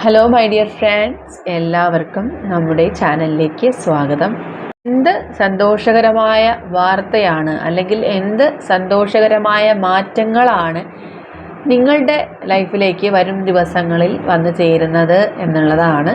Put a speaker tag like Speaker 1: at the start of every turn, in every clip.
Speaker 1: Hello my dear friends എല്ലാവർക്കും നമ്മുടെ ചാനലിലേക്ക് സ്വാഗതം. എന്ത് സന്തോഷകരമായ വാർത്തയാണ് അല്ലെങ്കിൽ എന്ത് സന്തോഷകരമായ മാറ്റങ്ങളാണ് നിങ്ങളുടെ ലൈഫിലേക്ക് വരും ദിവസങ്ങളിൽ വന്നു ചേരുന്നത് എന്നുള്ളതാണ്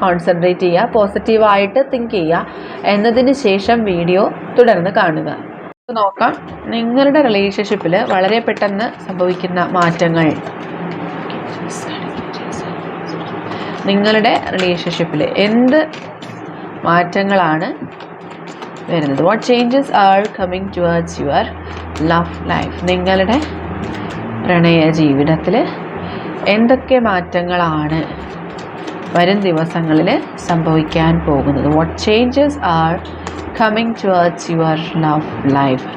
Speaker 1: കോൺസെൻട്രേറ്റ് ചെയ്യുക പോസിറ്റീവായിട്ട് തിങ്ക് ചെയ്യുക എന്നതിന് ശേഷം വീഡിയോ തുടർന്ന് കാണുക. നോക്കാം നിങ്ങളുടെ റിലേഷൻഷിപ്പിൽ വളരെ പെട്ടെന്ന് സംഭവിക്കുന്ന മാറ്റങ്ങൾ. നിങ്ങളുടെ റിലേഷൻഷിപ്പിൽ എന്ത് മാറ്റങ്ങളാണ് വരുന്നത്? What changes are coming towards your love life നിങ്ങളുടെ പ്രണയ ജീവിതത്തിൽ എന്തൊക്കെ മാറ്റങ്ങളാണ് വരും ദിവസങ്ങളിൽ സംഭവിക്കാൻ പോകുന്നത്. What changes are coming towards your love life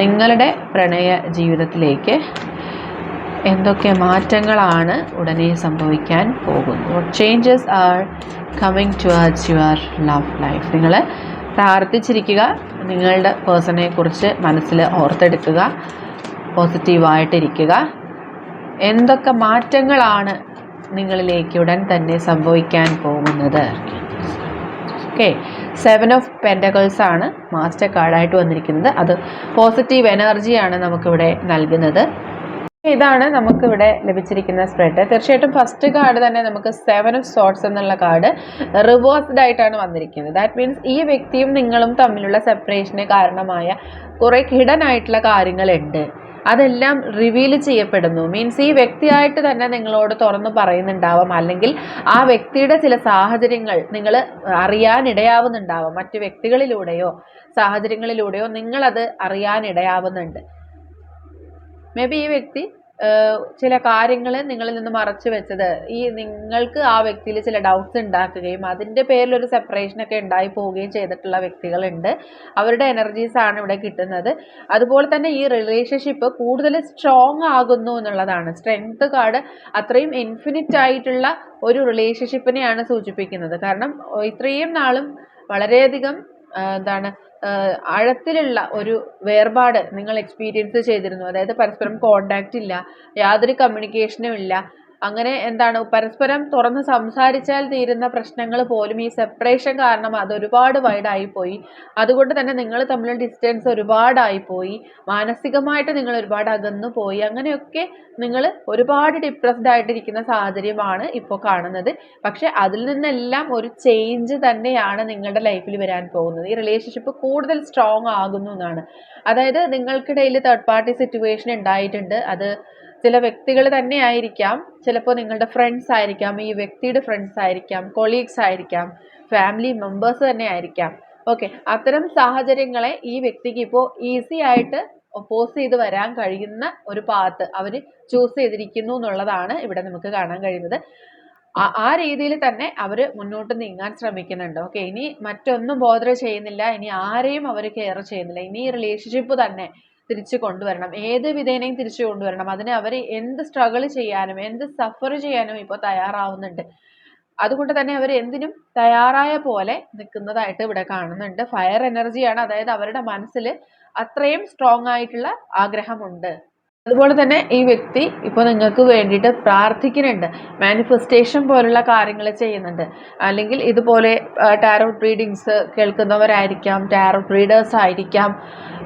Speaker 1: നിങ്ങളുടെ പ്രണയ ജീവിതത്തിലേക്ക് എന്തൊക്കെ മാറ്റങ്ങളാണ് ഉടനെ സംഭവിക്കാൻ പോകുന്നത്? What changes are coming towards your love life നിങ്ങൾ പ്രാർത്ഥിച്ചിരിക്കുക നിങ്ങളുടെ പേഴ്സണെ കുറിച്ച് മനസ്സിൽ ഓർത്തെടുക്കുക പോസിറ്റീവായിട്ടിരിക്കുക എന്തൊക്കെ മാറ്റങ്ങളാണ് നിങ്ങളിലേക്ക് ഉടൻ തന്നെ സംഭവിക്കാൻ പോകുന്നത്? ഓക്കെ സെവൻ ഓഫ് പെന്റകൾസ് ആണ് മാസ്റ്റർ കാർഡായിട്ട് വന്നിരിക്കുന്നത്. അത് പോസിറ്റീവ് എനർജിയാണ് നമുക്കിവിടെ നൽകുന്നത്. ഇതാണ് നമുക്കിവിടെ ലഭിച്ചിരിക്കുന്ന സ്പ്രെഡ് തീർച്ചയായിട്ടും ഫസ്റ്റ് കാർഡ് തന്നെ നമുക്ക് സെവൻ ഓഫ് സോട്ട്സ് എന്നുള്ള കാർഡ് റിവേഴ്സ്ഡ് ആയിട്ടാണ് വന്നിരിക്കുന്നത്. ദാറ്റ് മീൻസ് ഈ വ്യക്തിയും നിങ്ങളും തമ്മിലുള്ള സെപ്പറേഷന് കാരണമായ കുറേ ഹിഡൻ ആയിട്ടുള്ള കാര്യങ്ങളുണ്ട്. അതെല്ലാം റിവീൽ ചെയ്യപ്പെടുന്നു. മീൻസ് ഈ വ്യക്തിയായിട്ട് തന്നെ നിങ്ങളോട് തുറന്നു പറയുന്നുണ്ടാവാം. അല്ലെങ്കിൽ ആ വ്യക്തിയുടെ ചില സാഹചര്യങ്ങൾ നിങ്ങൾ അറിയാനിടയാവുന്നുണ്ടാവാം മറ്റു വ്യക്തികളിലൂടെയോ സാഹചര്യങ്ങളിലൂടെയോ നിങ്ങളത് അറിയാനിടയാവുന്നുണ്ട് മേ ബി ഈ വ്യക്തി ചില കാര്യങ്ങൾ നിങ്ങളിൽ നിന്ന് മറച്ചു വെച്ചത്. ഈ നിങ്ങൾക്ക് ആ വ്യക്തിയിൽ ചില ഡൗട്ട്സ് ഉണ്ടാക്കുകയും അതിന്റെ പേരിൽ ഒരു സെപ്പറേഷനൊക്കെ ഉണ്ടായി പോവുകയും ചെയ്തിട്ടുള്ള വ്യക്തികളുണ്ട്. അവരുടെ എനർജീസ് ആണ് ഇവിടെ കിട്ടുന്നത്. അതുപോലെ തന്നെ ഈ റിലേഷൻഷിപ്പ് കൂടുതൽ സ്ട്രോങ് ആകുന്നു എന്നുള്ളതാണ്. സ്ട്രെങ്ത് കാർഡ് അത്രയും ഇൻഫിനിറ്റ് ആയിട്ടുള്ള ഒരു റിലേഷൻഷിപ്പിനെയാണ് സൂചിപ്പിക്കുന്നത്. കാരണം ഇത്രയും നാളും വളരെയധികം എന്താണ് ആഴത്തിലുള്ള ഒരു വേർപാട് നിങ്ങൾ എക്സ്പീരിയൻസ് ചെയ്തിരുന്നു. അതായത് പരസ്പരം കോണ്ടാക്റ്റ് ഇല്ല യാതൊരു കമ്മ്യൂണിക്കേഷനും ഇല്ല. അങ്ങനെ എന്താണ് പരസ്പരം തുറന്ന് സംസാരിച്ചാൽ തീരുന്ന പ്രശ്നങ്ങൾ പോലും ഈ സെപ്പറേഷൻ കാരണം അത് ഒരുപാട് വൈഡായിപ്പോയി അതുകൊണ്ട് തന്നെ നിങ്ങൾ തമ്മിലുള്ള ഡിസ്റ്റൻസ് ഒരുപാടായിപ്പോയി മാനസികമായിട്ട് നിങ്ങൾ ഒരുപാട് അകന്നു പോയി. അങ്ങനെയൊക്കെ നിങ്ങൾ ഒരുപാട് ഡിപ്രസ്ഡ് ആയിട്ടിരിക്കുന്ന സാഹചര്യമാണ് ഇപ്പോൾ കാണുന്നത്. പക്ഷെ അതിൽ നിന്നെല്ലാം ഒരു ചേഞ്ച് തന്നെയാണ് നിങ്ങളുടെ ലൈഫിൽ വരാൻ പോകുന്നത്. ഈ റിലേഷൻഷിപ്പ് കൂടുതൽ സ്ട്രോങ് ആകുന്നു എന്നാണ്. അതായത് നിങ്ങൾക്കിടയിൽ തേർഡ് പാർട്ടി സിറ്റുവേഷൻ ഉണ്ടായിട്ടുണ്ട്. അത് ചില വ്യക്തികൾ തന്നെ ആയിരിക്കാം. ചിലപ്പോൾ നിങ്ങളുടെ ഫ്രണ്ട്സ് ആയിരിക്കാം. ഈ വ്യക്തിയുടെ ഫ്രണ്ട്സ് ആയിരിക്കാം. കൊളീഗ്സ് ആയിരിക്കാം. ഫാമിലി മെമ്പേഴ്സ് തന്നെ ആയിരിക്കാം. ഓക്കെ അത്തരം സാഹചര്യങ്ങളെ ഈ വ്യക്തിക്ക് ഇപ്പോൾ ഈസി ആയിട്ട് ഒപ്പോസ് ചെയ്ത് വരാൻ കഴിയുന്ന ഒരു പാത്ത് അവർ ചൂസ് ചെയ്തിരിക്കുന്നു എന്നുള്ളതാണ് ഇവിടെ നമുക്ക് കാണാൻ കഴിയുന്നത്. ആ രീതിയിൽ തന്നെ അവർ മുന്നോട്ട് നീങ്ങാൻ ശ്രമിക്കുന്നുണ്ട്. ഓക്കെ ഇനി മറ്റൊന്നും ബോധർ ചെയ്യുന്നില്ല. ഇനി ആരെയും അവർ കെയർ ചെയ്യുന്നില്ല. ഇനി ഈ റിലേഷൻഷിപ്പ് തന്നെ തിരിച്ചു കൊണ്ടുവരണം. ഏത് വിധേനയും തിരിച്ചു കൊണ്ടുവരണം. അതിന് അവർ എന്ത് സ്ട്രഗിൾ ചെയ്യാനും എന്ത് സഫർ ചെയ്യാനും ഇപ്പോൾ തയ്യാറാവുന്നുണ്ട്. അതുകൊണ്ട് തന്നെ അവർ എന്തിനും തയ്യാറായ പോലെ നിൽക്കുന്നതായിട്ട് ഇവിടെ കാണുന്നുണ്ട്. ഫയർ എനർജിയാണ് അതായത് അവരുടെ മനസ്സിൽ അത്രയും സ്ട്രോങ് ആയിട്ടുള്ള ആഗ്രഹമുണ്ട്. അതുപോലെ തന്നെ ഈ വ്യക്തി ഇപ്പോൾ നിങ്ങൾക്ക് വേണ്ടിയിട്ട് പ്രാർത്ഥിക്കുന്നുണ്ട്. മാനിഫെസ്റ്റേഷൻ പോലുള്ള കാര്യങ്ങൾ ചെയ്യുന്നുണ്ട്. അല്ലെങ്കിൽ ഇതുപോലെ ടാരോട്ട് റീഡിങ്സ് കേൾക്കുന്നവരായിരിക്കാം ടാരോട്ട് റീഡേഴ്സ് ആയിരിക്കാം.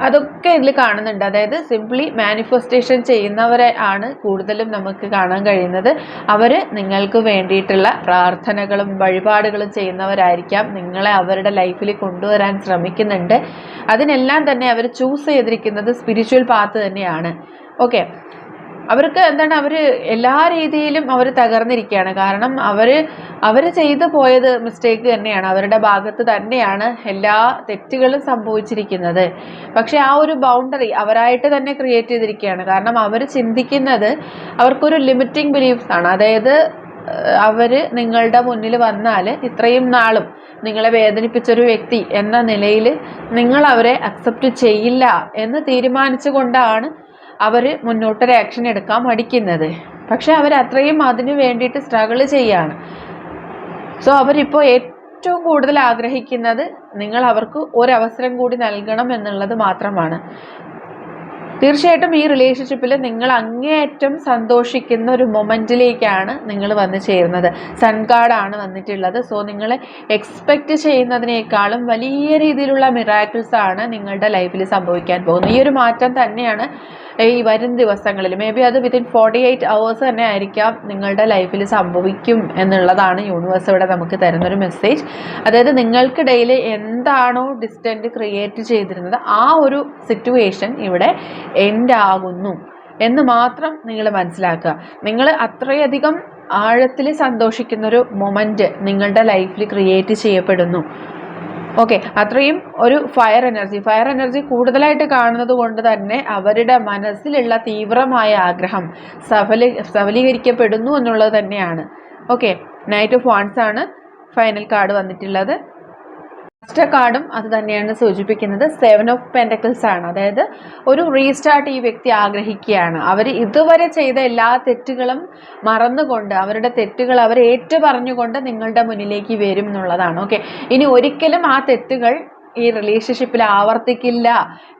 Speaker 1: അതൊക്കെ ഇതിൽ കാണുന്നുണ്ട്. അതായത് സിംപ്ലി മാനിഫെസ്റ്റേഷൻ ചെയ്യുന്നവരെ ആണ് കൂടുതലും നമുക്ക് കാണാൻ കഴിയുന്നത്. അവർ നിങ്ങൾക്ക് വേണ്ടിയിട്ടുള്ള പ്രാർത്ഥനകളും വഴിപാടുകളും ചെയ്യുന്നവരായിരിക്കാം. നിങ്ങളെ അവരുടെ ലൈഫിൽ കൊണ്ടുവരാൻ ശ്രമിക്കുന്നുണ്ട്. അതിനെല്ലാം തന്നെ അവർ ചൂസ് ചെയ്തിരിക്കുന്നത് സ്പിരിച്വൽ പാത്ത് തന്നെയാണ്. ഓക്കെ അവർക്ക് എന്താണ് അവർ എല്ലാ രീതിയിലും അവർ തകർന്നിരിക്കുകയാണ്. കാരണം അവർ അവർ ചെയ്തു പോയത് മിസ്റ്റേക്ക് തന്നെയാണ്. അവരുടെ ഭാഗത്ത് തന്നെയാണ് എല്ലാ തെറ്റുകളും സംഭവിച്ചിരിക്കുന്നത്. പക്ഷേ ആ ഒരു ബൗണ്ടറി അവരായിട്ട് തന്നെ ക്രിയേറ്റ് ചെയ്തിരിക്കുകയാണ്. കാരണം അവർ ചിന്തിക്കുന്നത് അവർക്കൊരു ലിമിറ്റിംഗ് ബിലീഫ്സ് ആണ്. അതായത് അവർ നിങ്ങളുടെ മുന്നിൽ വന്നാൽ ഇത്രയും നാളും നിങ്ങളെ വേദനിപ്പിച്ചൊരു വ്യക്തി എന്ന നിലയിൽ നിങ്ങൾ അവരെ അക്സെപ്റ്റ് ചെയ്യില്ല എന്ന് തീരുമാനിച്ചുകൊണ്ടാണ് അവർ മുന്നോട്ടൊരു ആക്ഷൻ എടുക്കാൻ മടിക്കുന്നത്. പക്ഷെ അവർ അത്രയും അതിന് വേണ്ടിയിട്ട് സ്ട്രഗിൾ ചെയ്യാണ്. സോ അവരിപ്പോൾ ഏറ്റവും കൂടുതൽ ആഗ്രഹിക്കുന്നത് നിങ്ങൾ അവർക്ക് ഒരവസരം കൂടി നൽകണം എന്നുള്ളത് മാത്രമാണ്. തീർച്ചയായിട്ടും ഈ റിലേഷൻഷിപ്പിൽ നിങ്ങൾ അങ്ങേയറ്റം സന്തോഷിക്കുന്ന ഒരു മൊമെന്റിലേക്കാണ് നിങ്ങൾ വന്നു ചേരുന്നത്. സൺ കാർഡാണ് വന്നിട്ടുള്ളത്. സോ നിങ്ങൾ എക്സ്പെക്റ്റ് ചെയ്യുന്നതിനേക്കാളും വലിയ രീതിയിലുള്ള മിറാക്കിൾസ് ആണ് നിങ്ങളുടെ ലൈഫിൽ സംഭവിക്കാൻ പോകുന്നത്. ഈ ഒരു മാറ്റം തന്നെയാണ് ഈ വരും ദിവസങ്ങളിൽ മേ ബി അത് വിത്തിൻ ഫോർട്ടി എയ്റ്റ് അവേഴ്സ് തന്നെ ആയിരിക്കാം നിങ്ങളുടെ ലൈഫിൽ സംഭവിക്കും എന്നുള്ളതാണ് യൂണിവേഴ്സ് ഇവിടെ നമുക്ക് തരുന്നൊരു മെസ്സേജ് അതായത് നിങ്ങൾക്കിടയിൽ എന്താണോ ഡിസ്റ്റന്റ് ക്രിയേറ്റ് ചെയ്തിരുന്നത് ആ ഒരു സിറ്റുവേഷൻ ഇവിടെ എൻഡ് ആകുന്നു. എന്ന് മാത്രം നിങ്ങൾ മനസ്സിലാക്കുക. നിങ്ങൾ അത്രയധികം ആഴത്തിൽ സന്തോഷിക്കുന്ന ഒരു മൊമെന്റ് നിങ്ങളുടെ ലൈഫിൽ ക്രിയേറ്റ് ചെയ്യപ്പെടുന്നു. ഓക്കെ അത്രയും ഒരു ഫയർ എനർജി ഫയർ എനർജി കൂടുതലായിട്ട് കാണുന്നത് കൊണ്ട് തന്നെ അവരുടെ മനസ്സിലുള്ള തീവ്രമായ ആഗ്രഹം സഫലി സഫലീകരിക്കപ്പെടുന്നു എന്നുള്ളത് തന്നെയാണ്. ഓക്കെ നൈറ്റ് ഓഫ് വാൺസ് ആണ് ഫൈനൽ കാർഡ് വന്നിട്ടുള്ളത്. ലാസ്റ്റ് കാർഡും അത് തന്നെയാണ് സൂചിപ്പിക്കുന്നത്. സെവൻ ഓഫ് പെന്റക്കിൾസ് ആണ്. അതായത് ഒരു റീസ്റ്റാർട്ട് ഈ വ്യക്തി ആഗ്രഹിക്കുകയാണ്. അവർ ഇതുവരെ ചെയ്ത എല്ലാ തെറ്റുകളും മറന്നുകൊണ്ട് അവരുടെ തെറ്റുകൾ അവർ ഏറ്റു പറഞ്ഞുകൊണ്ട് നിങ്ങളുടെ മുന്നിലേക്ക് വരും എന്നുള്ളതാണ്. ഓക്കെ ഇനി ഒരിക്കലും ആ തെറ്റുകൾ ഈ റിലേഷൻഷിപ്പിൽ ആവർത്തിക്കില്ല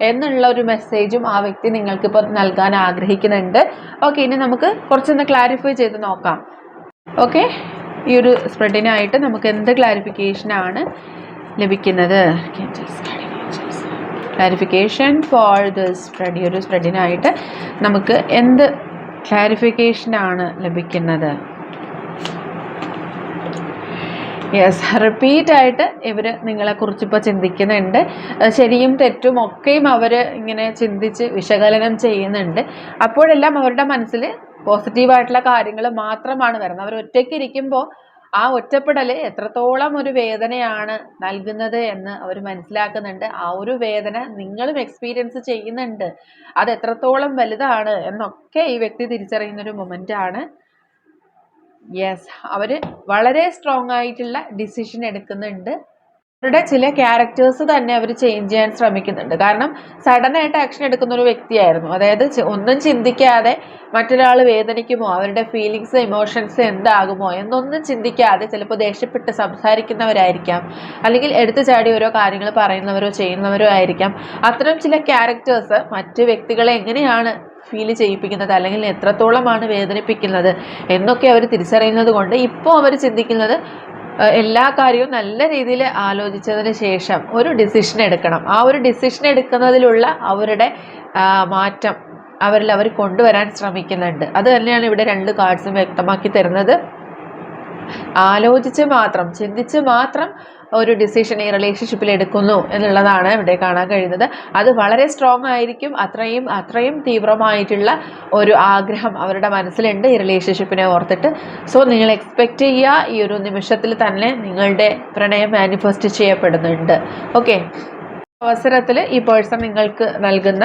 Speaker 1: എന്നുള്ള ഒരു മെസ്സേജും ആ വ്യക്തി നിങ്ങൾക്കിപ്പോൾ നൽകാൻ ആഗ്രഹിക്കുന്നുണ്ട്. ഓക്കെ ഇനി നമുക്ക് കുറച്ചൊന്ന് ക്ലാരിഫൈ ചെയ്ത് നോക്കാം. ഓക്കെ ഈ ഒരു സ്പ്രെഡിനായിട്ട് നമുക്ക് എന്ത് ക്ലാരിഫിക്കേഷനാണ് ലഭിക്കുന്നത്. ക്ലാരിഫിക്കേഷൻ ഫോർ ദ സ്പ്രെഡ് ഈ ഒരു സ്പ്രെഡിനായിട്ട് നമുക്ക് എന്ത് ക്ലാരിഫിക്കേഷനാണ് ലഭിക്കുന്നത്? യെസ് റിപ്പീറ്റായിട്ട് ഇവർ നിങ്ങളെക്കുറിച്ച് ഇപ്പോൾ ചിന്തിക്കുന്നുണ്ട്. ശരിയും തെറ്റും ഒക്കെയും അവർ ഇങ്ങനെ ചിന്തിച്ച് വിശകലനം ചെയ്യുന്നുണ്ട്. അപ്പോഴെല്ലാം അവരുടെ മനസ്സിൽ പോസിറ്റീവായിട്ടുള്ള കാര്യങ്ങൾ മാത്രമാണ് വരുന്നത്. അവർ ഒറ്റയ്ക്ക് ഇരിക്കുമ്പോൾ ആ ഒറ്റപ്പെടൽ എത്രത്തോളം ഒരു വേദനയാണ് നൽകുന്നത് എന്ന് അവർ മനസ്സിലാക്കുന്നുണ്ട്. ആ ഒരു വേദന നിങ്ങളും എക്സ്പീരിയൻസ് ചെയ്യുന്നുണ്ട്. അത് എത്രത്തോളം വലുതാണ് എന്നൊക്കെ ഈ വ്യക്തി തിരിച്ചറിയുന്ന ഒരു മൊമെന്റ് ആണ്. യെസ് അവർ വളരെ സ്ട്രോങ് ആയിട്ടുള്ള ഡിസിഷൻ എടുക്കുന്നുണ്ട്. അവരുടെ ചില ക്യാരക്ടേഴ്സ് തന്നെ അവർ ചേഞ്ച് ചെയ്യാൻ ശ്രമിക്കുന്നുണ്ട്. കാരണം സഡൻ ആയിട്ട് ആക്ഷൻ എടുക്കുന്ന ഒരു വ്യക്തിയായിരുന്നു. അതായത് ഒന്നും ചിന്തിക്കാതെ മറ്റൊരാൾ വേദനിക്കുമോ? അവരുടെ ഫീലിങ്സ് ഇമോഷൻസ് എന്താകുമോ? എന്നൊന്നും ചിന്തിക്കാതെ ചിലപ്പോൾ ദേഷ്യപ്പെട്ട് സംസാരിക്കുന്നവരായിരിക്കാം. അല്ലെങ്കിൽ എടുത്തു ചാടി ഓരോ കാര്യങ്ങൾ പറയുന്നവരോ ചെയ്യുന്നവരോ ആയിരിക്കാം. അത്തരം ചില ക്യാരക്ടേഴ്സ് മറ്റ് വ്യക്തികളെ എങ്ങനെയാണ് ഫീൽ ചെയ്യിപ്പിക്കുന്നത്? അല്ലെങ്കിൽ എത്രത്തോളമാണ് വേദനിപ്പിക്കുന്നത്? എന്നൊക്കെ അവർ തിരിച്ചറിയുന്നത് കൊണ്ട് ഇപ്പോൾ അവർ ചിന്തിക്കുന്നത് എല്ലാ കാര്യവും നല്ല രീതിയിൽ ആലോചിച്ചതിന് ശേഷം ഒരു ഡിസിഷൻ എടുക്കണം. ആ ഒരു ഡിസിഷൻ എടുക്കുന്നതിലുള്ള അവരുടെ മാറ്റം അവരിൽ അവർ കൊണ്ടുവരാൻ ശ്രമിക്കുന്നുണ്ട്. അത് തന്നെയാണ് ഇവിടെ രണ്ട് കാർഡ്സും വ്യക്തമാക്കി തരുന്നത്. ആലോചിച്ച് മാത്രം ചിന്തിച്ച് മാത്രം ഒരു ഡിസിഷൻ ഈ റിലേഷൻഷിപ്പിൽ എടുക്കുന്നു എന്നുള്ളതാണ് ഇവിടെ കാണാൻ കഴിയുന്നത്. അത് വളരെ സ്ട്രോങ് ആയിരിക്കും. അത്രയും അത്രയും തീവ്രമായിട്ടുള്ള ഒരു ആഗ്രഹം അവരുടെ മനസ്സിലുണ്ട് ഈ റിലേഷൻഷിപ്പിനെ ഓർത്തിട്ട്. സോ നിങ്ങൾ എക്സ്പെക്റ്റ് ചെയ്യുക ഈ ഒരു നിമിഷത്തിൽ തന്നെ നിങ്ങളുടെ പ്രണയം മാനിഫെസ്റ്റ് ചെയ്യപ്പെടുന്നുണ്ട്. ഓക്കെ അവസരത്തിൽ ഈ പേഴ്സൺ നിങ്ങൾക്ക് നൽകുന്ന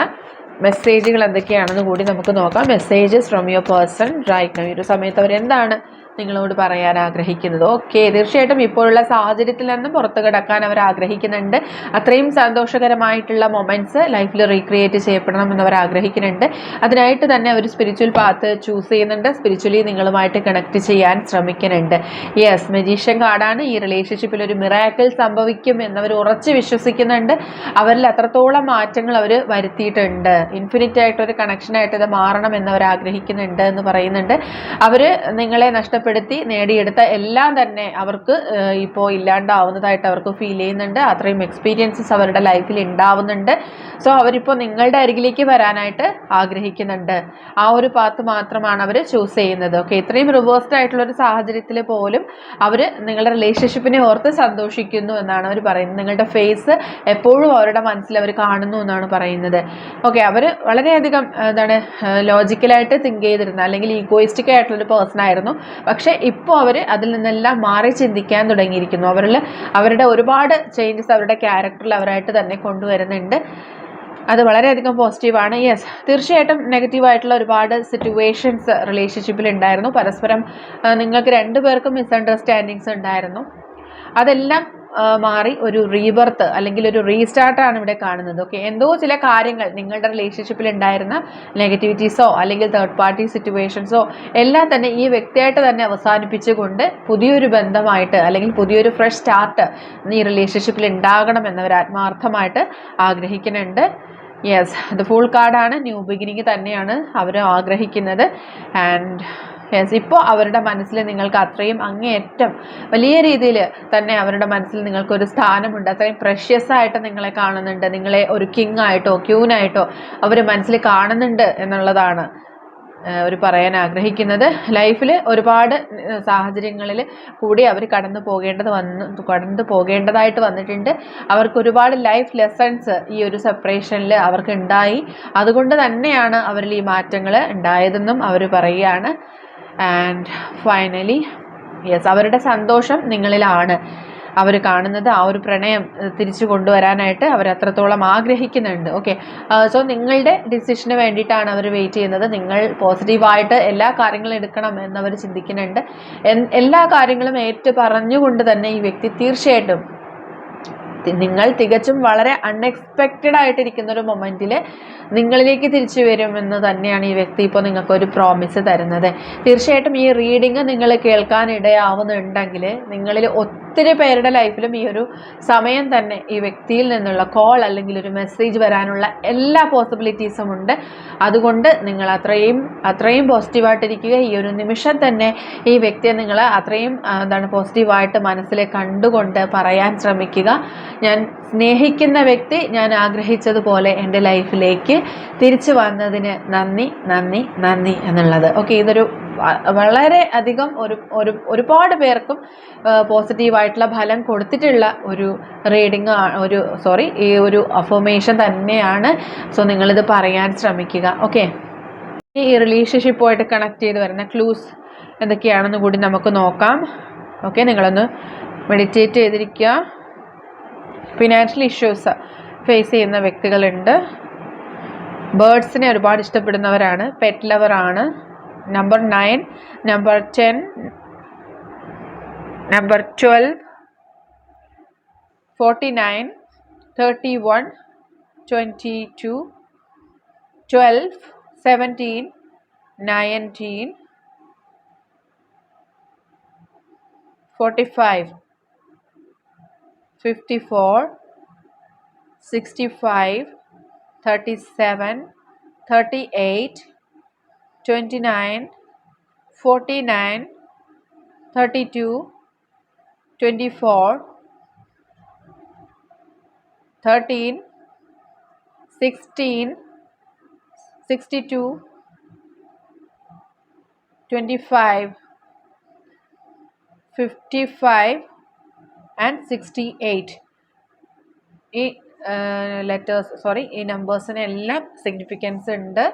Speaker 1: മെസ്സേജുകൾ എന്തൊക്കെയാണെന്ന് കൂടി നമുക്ക് നോക്കാം. Messages from your person right ഈ ഒരു സമയത്ത് അവർ എന്താണ് നിങ്ങളോട് പറയാൻ ആഗ്രഹിക്കുന്നത്. ഓക്കെ തീർച്ചയായിട്ടും ഇപ്പോഴുള്ള സാഹചര്യത്തിൽ നിന്നും പുറത്തു കിടക്കാൻ അവർ ആഗ്രഹിക്കുന്നുണ്ട്. അത്രയും സന്തോഷകരമായിട്ടുള്ള മൊമെന്റ്സ് ലൈഫിൽ റീക്രിയേറ്റ് ചെയ്യപ്പെടണം എന്ന് അവർ ആഗ്രഹിക്കുന്നുണ്ട്. അതിനായിട്ട് തന്നെ അവർ സ്പിരിച്വൽ പാത്ത് ചൂസ് ചെയ്യുന്നുണ്ട്. സ്പിരിച്വലി നിങ്ങളുമായിട്ട് കണക്ട് ചെയ്യാൻ ശ്രമിക്കുന്നുണ്ട്. യെസ് മെജീഷ്യൻ കാർഡാണ് ഈ റിലേഷൻഷിപ്പിൽ ഒരു മിറാക്കിൾ സംഭവിക്കും എന്നവർ ഉറച്ച് വിശ്വസിക്കുന്നുണ്ട്. അവരിൽ അത്രത്തോളം മാറ്റങ്ങൾ അവർ വരുത്തിയിട്ടുണ്ട്. ഇൻഫിനിറ്റ് ആയിട്ടൊരു കണക്ഷനായിട്ട് ഇത് മാറണം എന്നവർ ആഗ്രഹിക്കുന്നുണ്ട് എന്ന് പറയുന്നുണ്ട്. അവർ നിങ്ങളെ നഷ്ടപ്പെട്ടു നഷ്ടപ്പെടുത്തി നേടിയെടുത്ത എല്ലാം തന്നെ അവർക്ക് ഇപ്പോൾ ഇല്ലാണ്ടാവുന്നതായിട്ട് അവർക്ക് ഫീൽ ചെയ്യുന്നുണ്ട്. അത്രയും എക്സ്പീരിയൻസസ് അവരുടെ ലൈഫിൽ ഉണ്ടാവുന്നുണ്ട് സോ അവരിപ്പോൾ നിങ്ങളുടെ അരികിലേക്ക് വരാനായിട്ട് ആഗ്രഹിക്കുന്നുണ്ട്. ആ ഒരു പാത്ത് മാത്രമാണ് അവർ ചൂസ് ചെയ്യുന്നത്. ഓക്കെ ഇത്രയും റിവേഴ്സ്ഡ് ആയിട്ടുള്ള ഒരു സാഹചര്യത്തിൽ പോലും അവർ നിങ്ങളുടെ റിലേഷൻഷിപ്പിനെ ഓർത്ത് സന്തോഷിക്കുന്നു എന്നാണ് അവർ പറയുന്നത്. നിങ്ങളുടെ ഫേസ് എപ്പോഴും അവരുടെ മനസ്സിൽ അവർ കാണുന്നു എന്നാണ് പറയുന്നത്. ഓക്കെ അവർ വളരെയധികം എന്താണ് ലോജിക്കലായിട്ട് തിങ്ക് ചെയ്തിരുന്ന അല്ലെങ്കിൽ ഈഗോയിസ്റ്റിക് ആയിട്ടുള്ളൊരു പേഴ്സൺ ആയിരുന്നു. പക്ഷേ ഇപ്പോൾ അവർ അതിൽ നിന്നെല്ലാം മാറി ചിന്തിക്കാൻ തുടങ്ങിയിരിക്കുന്നു. അവരിൽ അവരുടെ ഒരുപാട് ചേഞ്ചസ് അവരുടെ ക്യാരക്ടറിൽ അവരായിട്ട് തന്നെ കൊണ്ടുവരുന്നുണ്ട്. അത് വളരെയധികം പോസിറ്റീവാണ് യെസ് തീർച്ചയായിട്ടും നെഗറ്റീവായിട്ടുള്ള ഒരുപാട് സിറ്റുവേഷൻസ് റിലേഷൻഷിപ്പിൽ ഉണ്ടായിരുന്നു. പരസ്പരം നിങ്ങൾക്ക് രണ്ടുപേർക്കും മിസ്അണ്ടർസ്റ്റാൻഡിങ്സ് ഉണ്ടായിരുന്നു. അതെല്ലാം മാറി ഒരു റീബർത്ത് അല്ലെങ്കിൽ ഒരു റീസ്റ്റാർട്ടാണ് ഇവിടെ കാണുന്നത്. ഓക്കെ എന്തോ ചില കാര്യങ്ങൾ നിങ്ങളുടെ റിലേഷൻഷിപ്പിൽ ഉണ്ടായിരുന്ന നെഗറ്റിവിറ്റീസോ അല്ലെങ്കിൽ തേർഡ് പാർട്ടി സിറ്റുവേഷൻസോ എല്ലാം തന്നെ ഈ വ്യക്തിയായിട്ട് തന്നെ അവസാനിപ്പിച്ചുകൊണ്ട് പുതിയൊരു ബന്ധമായിട്ട് അല്ലെങ്കിൽ പുതിയൊരു ഫ്രഷ് സ്റ്റാർട്ട് ഈ റിലേഷൻഷിപ്പിൽ ഉണ്ടാകണം എന്നവർ ആത്മാർത്ഥമായിട്ട് ആഗ്രഹിക്കുന്നുണ്ട്. യെസ് അത് ഫുൾ കാർഡാണ് ന്യൂ ബിഗിനിങ് തന്നെയാണ് അവർ ആഗ്രഹിക്കുന്നത്. ആൻഡ് യെസ് ഇപ്പോൾ അവരുടെ മനസ്സിൽ നിങ്ങൾക്ക് അത്രയും അങ്ങേയറ്റം വലിയ രീതിയിൽ തന്നെ അവരുടെ മനസ്സിൽ നിങ്ങൾക്കൊരു സ്ഥാനമുണ്ട്. അത്രയും പ്രഷ്യസ് ആയിട്ട് നിങ്ങളെ കാണുന്നുണ്ട്. നിങ്ങളെ ഒരു കിങ് ആയിട്ടോ ക്യൂനായിട്ടോ അവർ മനസ്സിൽ കാണുന്നുണ്ട് എന്നുള്ളതാണ് ഒരു പറയാൻ ആഗ്രഹിക്കുന്നത്. ലൈഫിൽ ഒരുപാട് സാഹചര്യങ്ങളിൽ കൂടി അവർ കടന്നു പോകേണ്ടത് വന്ന് കടന്നു പോകേണ്ടതായിട്ട് വന്നിട്ടുണ്ട്. അവർക്ക് ഒരുപാട് ലൈഫ് ലെസൺസ് ഈ ഒരു സെപ്പറേഷനിൽ അവർക്ക് ഉണ്ടായി. അതുകൊണ്ട് തന്നെയാണ് അവരിൽ ഈ മാറ്റങ്ങൾ ഉണ്ടായതെന്നും അവർ പറയുകയാണ്. ആൻഡ് ഫൈനലി യെസ് അവരുടെ സന്തോഷം നിങ്ങളിലാണ്. അവർ കാണുന്നത് ആ ഒരു പ്രണയം തിരിച്ചു കൊണ്ടുവരാനായിട്ട് അവർ അത്രത്തോളം ആഗ്രഹിക്കുന്നുണ്ട്. ഓക്കെ സോ നിങ്ങളുടെ ഡിസിഷന് വേണ്ടിയിട്ടാണ് അവർ വെയിറ്റ് ചെയ്യുന്നത്. നിങ്ങൾ പോസിറ്റീവായിട്ട് എല്ലാ കാര്യങ്ങളും എടുക്കണം എന്നവർ ചിന്തിക്കുന്നുണ്ട്. എല്ലാ കാര്യങ്ങളും ഏറ്റു പറഞ്ഞുകൊണ്ട് തന്നെ ഈ വ്യക്തി തീർച്ചയായിട്ടും നിങ്ങൾ തികച്ചും വളരെ അൺഎക്സ്പെക്റ്റഡ് ആയിട്ടിരിക്കുന്ന ഒരു മൊമെന്റിൽ നിങ്ങളിലേക്ക് തിരിച്ചു വരുമെന്ന് തന്നെയാണ് ഈ വ്യക്തി ഇപ്പോൾ നിങ്ങൾക്ക് ഒരു പ്രോമിസ് തരുന്നത്. തീർച്ചയായിട്ടും ഈ റീഡിങ് നിങ്ങൾ കേൾക്കാനിടയാവുന്നുണ്ടെങ്കിൽ നിങ്ങളിൽ ഒത്തിരി പേരുടെ ലൈഫിലും ഈ ഒരു സമയം തന്നെ ഈ വ്യക്തിയിൽ നിന്നുള്ള കോൾ അല്ലെങ്കിൽ ഒരു മെസ്സേജ് വരാനുള്ള എല്ലാ പോസിബിലിറ്റീസും ഉണ്ട്. അതുകൊണ്ട് നിങ്ങൾ അത്രയും അത്രയും പോസിറ്റീവായിട്ടിരിക്കുക ഈ ഒരു നിമിഷം തന്നെ ഈ വ്യക്തിയെ നിങ്ങൾ അത്രയും എന്താണ് പോസിറ്റീവായിട്ട് മനസ്സിലെ കണ്ടുകൊണ്ട് പറയാൻ ശ്രമിക്കുക. ഞാൻ സ്നേഹിക്കുന്ന വ്യക്തി ഞാൻ ആഗ്രഹിച്ചതുപോലെ എന്റെ ലൈഫിലേക്ക് തിരിച്ചു വന്നതിന് നന്ദി നന്ദി നന്ദി എന്നുള്ളത്. ഓക്കെ ഇതൊരു വളരെ അധികം ഒരു ഒരു ഒരുപാട് പേർക്കും പോസിറ്റീവായിട്ടുള്ള ഫലം കൊടുത്തിട്ടുള്ള ഒരു റീഡിങ് ഒരു സോറി ഈ ഒരു അഫോമേഷൻ തന്നെയാണ്. സോ നിങ്ങളിത് പറയാൻ ശ്രമിക്കുക. ഓക്കെ. ഈ റിലേഷൻഷിപ്പുമായിട്ട് കണക്ട് ചെയ്ത് വരുന്ന ക്ലൂസ് എന്തൊക്കെയാണെന്ന് കൂടി നമുക്ക് നോക്കാം. ഓക്കെ നിങ്ങളൊന്ന് മെഡിറ്റേറ്റ് ചെയ്തിരിക്കുക. ഫിനാൻഷ്യൽ ഇഷ്യൂസ് ഫേസ് ചെയ്യുന്ന വ്യക്തികളുണ്ട്. ബേർഡ്സിനെ ഒരുപാട് ഇഷ്ടപ്പെടുന്നവരാണ്. Pet ലവറാണ് number nine number ten number twelve forty nine thirty one twenty two twelve seventeen nineteen forty five 54 65 37 38 29 49 32 24 13 16 62 25 55 and sixty eight ഈ ലെറ്റേഴ്സ് സോറി ഈ നമ്പേഴ്സിനെല്ലാം സിഗ്നിഫിക്കൻസ് ഉണ്ട്.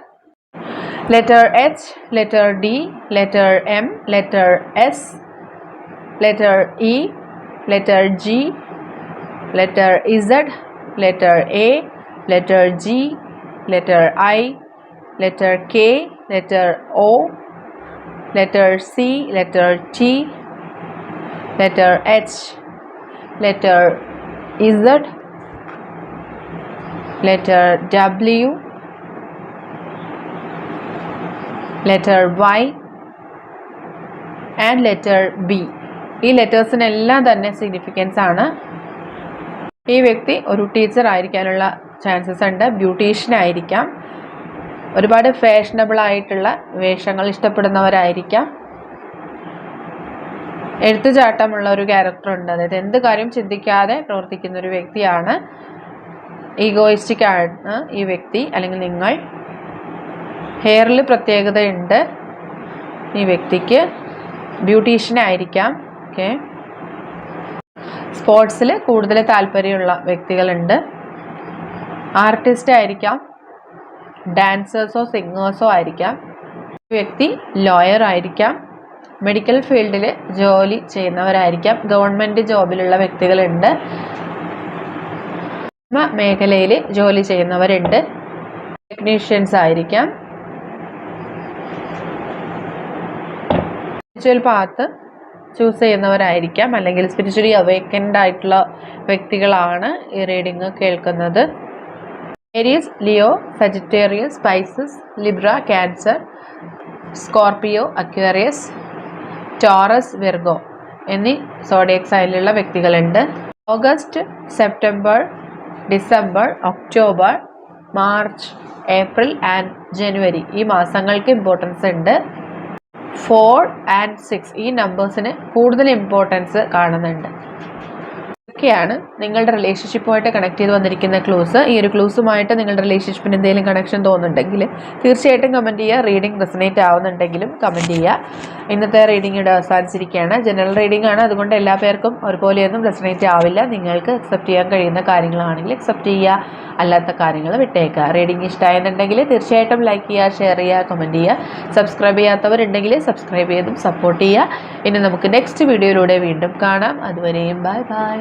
Speaker 1: Letter H letter D letter M letter S letter E letter G letter Z letter A letter G letter I letter K letter O letter C letter T letter H letter Z, letter W, letter Y. And letter B ഈ ലെറ്റേഴ്സിനെല്ലാം തന്നെ significance ആണ്. ഈ വ്യക്തി ഒരു teacher ആയിരിക്കാനുള്ള chances ഉണ്ട്. Beautician ആയിരിക്കാം. ഒരുപാട് ഫാഷനബിൾ ആയിട്ടുള്ള വേഷങ്ങൾ ഇഷ്ടപ്പെടുന്നവരായിരിക്കാം. എഴുത്തുചാട്ടമുള്ള ഒരു ക്യാരക്ടർ ഉണ്ട് അതായത് എന്ത് കാര്യം ചിന്തിക്കാതെ പ്രവർത്തിക്കുന്ന ഒരു വ്യക്തിയാണ് ഈഗോയിസ്റ്റിക് ആണ് ഈ വ്യക്തി. അല്ലെങ്കിൽ നിങ്ങൾ ഹെയറിൽ പ്രത്യേകതയുണ്ട് ഈ വ്യക്തിക്ക് ബ്യൂട്ടീഷ്യൻ ആയിരിക്കാം. ഓക്കെ. സ്പോർട്സിൽ കൂടുതൽ താല്പര്യമുള്ള വ്യക്തികളുണ്ട്. ആർട്ടിസ്റ്റ് ആയിരിക്കാം ഡാൻസേഴ്സോ സിംഗേഴ്സോ ആയിരിക്കാം. വ്യക്തി ലോയർ ആയിരിക്കാം. മെഡിക്കൽ ഫീൽഡിൽ ജോലി ചെയ്യുന്നവരായിരിക്കാം. ഗവൺമെന്റ് ജോബിലുള്ള വ്യക്തികളുണ്ട്. മേഖലയിൽ ജോലി ചെയ്യുന്നവരുണ്ട്. ടെക്നീഷ്യൻസ് ആയിരിക്കാം. സ്പിരിച്വൽ പാത്ത് ചൂസ് ചെയ്യുന്നവരായിരിക്കാം. അല്ലെങ്കിൽ സ്പിരിച്വലി അവേക്കൻഡ് ആയിട്ടുള്ള വ്യക്തികളാണ് ഈ റീഡിങ് കേൾക്കുന്നത്. Aries Leo Sagittarius Pisces Libra Cancer Scorpio Aquarius Taurus Virgo എന്നീ സോഡിയക് സൈനിലുള്ള വ്യക്തികളുണ്ട്. August September December October March April and January ഈ മാസങ്ങൾക്ക് ഇമ്പോർട്ടൻസ് ഉണ്ട്. ഫോർ ആൻഡ് സിക്സ് ഈ നമ്പേഴ്സിന് കൂടുതൽ ഇമ്പോർട്ടൻസ് കാണുന്നുണ്ട്. ഇതൊക്കെയാണ് നിങ്ങളുടെ റിലേഷൻഷിപ്പുമായിട്ട് കണക്ട് ചെയ്ത് വന്നിരിക്കുന്ന ക്ലൂസ് ഈ ഒരു ക്ലൂസുമായിട്ട് നിങ്ങളുടെ റിലേഷൻഷിപ്പിന് എന്തെങ്കിലും കണക്ഷൻ തോന്നുന്നുണ്ടെങ്കിൽ തീർച്ചയായിട്ടും കമന്റ് ചെയ്യുക. റീഡിംഗ് റെസനേറ്റ് ആവുന്നുണ്ടെങ്കിലും കമന്റ് ചെയ്യുക. ഇന്നത്തെ റീഡിംഗ് ഇവിടെ അവസാനിച്ചിരിക്കുകയാണ്. ജനറൽ റീഡിംഗ് ആണ്. അതുകൊണ്ട് എല്ലാ പേർക്കും ഒരുപോലെയൊന്നും റെസനേറ്റ് ആവില്ല. നിങ്ങൾക്ക് അക്സെപ്റ്റ് ചെയ്യാൻ കഴിയുന്ന കാര്യങ്ങളാണെങ്കിൽ അക്സെപ്റ്റ് ചെയ്യുക. അല്ലാത്ത കാര്യങ്ങൾ വിട്ടേക്കുക. റീഡിംഗ് ഇഷ്ടമായെന്നുണ്ടെങ്കിൽ തീർച്ചയായിട്ടും ലൈക്ക് ചെയ്യുക ഷെയർ ചെയ്യുക കമന്റ് ചെയ്യുക. സബ്സ്ക്രൈബ് ചെയ്യാത്തവരുണ്ടെങ്കിൽ സബ്സ്ക്രൈബ് ചെയ്തും സപ്പോർട്ട് ചെയ്യുക. ഇനി നമുക്ക് നെക്സ്റ്റ് വീഡിയോയിലൂടെ വീണ്ടും കാണാം. അതുവരെയും ബൈ ബൈ